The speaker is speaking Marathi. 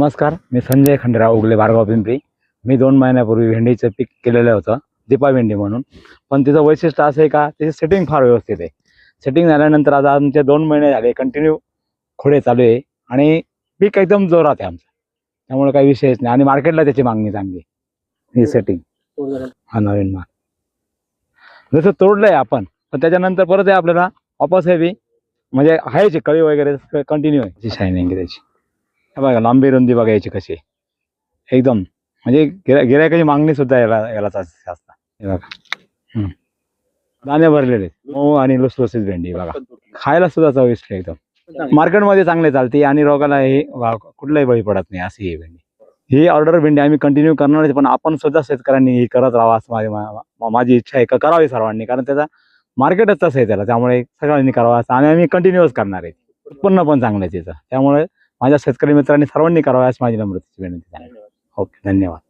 नमस्कार मी संजय खंडेराव उगले भार्गाव पिंपरी. मी दोन महिन्यापूर्वी भेंडीचं पीक केलेलं होतं दीपा भेंडी म्हणून. पण तिचं वैशिष्ट्य असं आहे का त्याची सेटिंग फार व्यवस्थित आहे. सेटिंग झाल्यानंतर आता आमचे दोन महिने झाले कंटिन्यू खोडे चालू आहे आणि पीक एकदम जोरात आहे आमचं. त्यामुळे काही विषयच नाही. आणि मार्केटला त्याची मागणी चांगली ही सेटिंग हा नवीन माल जसं तोडलंय आपण पण त्याच्यानंतर परत आहे आपल्याला वापस हे बी म्हणजे आहे कळी वगैरे कंटिन्यू आहे शायनिंग त्याची. हे बघा लांबी रुंदी बघा याची कशी आहे. एकदम म्हणजे गिरा गिरायकाची मागणी सुद्धा याला याला जास्त हे बघा. दाणे भरलेले मऊ आणि लुसलुसीत भेंडी बघा. खायला सुद्धा चविष्ट आहे एकदम. मार्केटमध्ये चांगले चालते आणि रोगाला हे कुठलाही बळी पडत नाही अशी ही भेंडी. ही ऑर्डर भेंडी आम्ही कंटिन्यू करणार आहे, पण आपण सुद्धा शेतकऱ्यांनी ही करत राहावं असं माझी माझी इच्छा आहे. का करावी सर्वांनी कारण त्याचा मार्केटच तसं आहे त्याला. त्यामुळे सगळ्यांनी करावं असं आणि आम्ही कंटिन्यूअस करणार आहे. उत्पन्न पण चांगलं आहे त्याचं. त्यामुळे माझ्या शेतकरी मित्रांनी सर्वांनी करावं अशी माझी नम्रतेची विनंती आहे. ओके धन्यवाद.